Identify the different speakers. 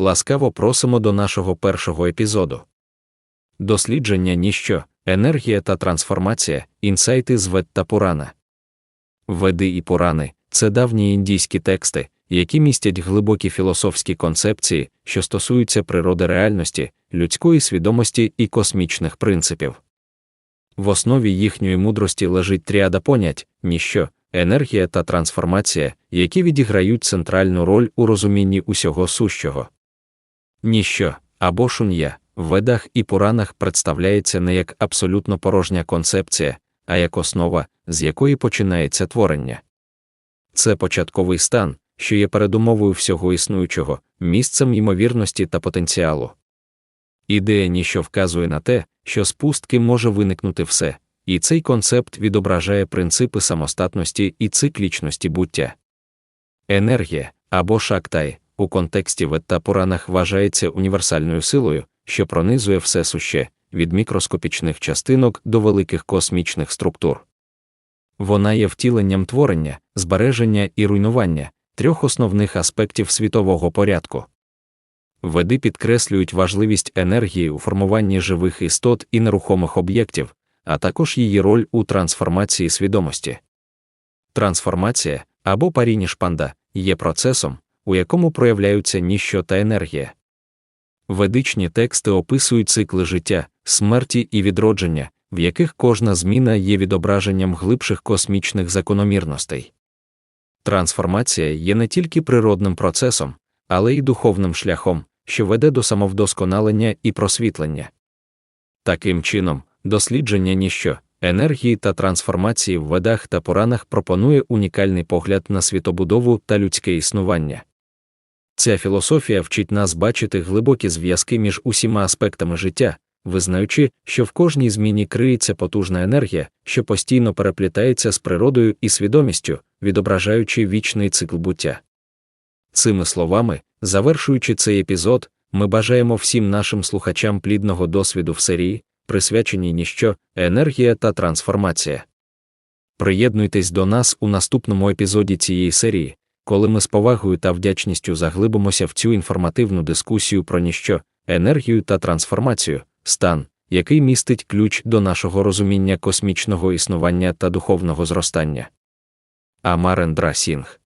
Speaker 1: Ласкаво просимо до нашого першого епізоду. Дослідження ніщо, енергія та трансформація, інсайти з Вед та Пурана. Веди і Пурани це давні індійські тексти, які містять глибокі філософські концепції, що стосуються природи реальності, людської свідомості і космічних принципів. В основі їхньої мудрості лежить тріада понять, ніщо, енергія та трансформація, які відіграють центральну роль у розумінні усього сущого. Ніщо або шун'я в ведах і пуранах представляється не як абсолютно порожня концепція, а як основа, з якої починається творення. Це початковий стан, що є передумовою всього існуючого, місцем ймовірності та потенціалу. Ідея ніщо вказує на те, що з пустки може виникнути все, і цей концепт відображає принципи самостатності і циклічності буття. Енергія або шактай у контексті вет та Пуранах вважається універсальною силою, що пронизує все суще від мікроскопічних частинок до великих космічних структур. Вона є втіленням творення, збереження і руйнування трьох основних аспектів світового порядку. Веди підкреслюють важливість енергії у формуванні живих істот і нерухомих об'єктів, а також її роль у трансформації свідомості. Трансформація або паріні шпанда є процесом, у якому проявляються ніщо та енергія. Ведичні тексти описують цикли життя, смерті і відродження, в яких кожна зміна є відображенням глибших космічних закономірностей. Трансформація є не тільки природним процесом, але й духовним шляхом, що веде до самовдосконалення і просвітлення. Таким чином, дослідження ніщо, енергії та трансформації в ведах та поранах пропонує унікальний погляд на світобудову та людське існування. Ця філософія вчить нас бачити глибокі зв'язки між усіма аспектами життя, визнаючи, що в кожній зміні криється потужна енергія, що постійно переплітається з природою і свідомістю, відображаючи вічний цикл буття. Цими словами, завершуючи цей епізод, ми бажаємо всім нашим слухачам плідного досвіду в серії, присвяченій ніщо, енергія та трансформація. Приєднуйтесь до нас у наступному епізоді цієї серії, коли ми з повагою та вдячністю заглибимося в цю інформативну дискусію про ніщо, енергію та трансформацію, стан, який містить ключ до нашого розуміння космічного існування та духовного зростання. Амарендра Сінг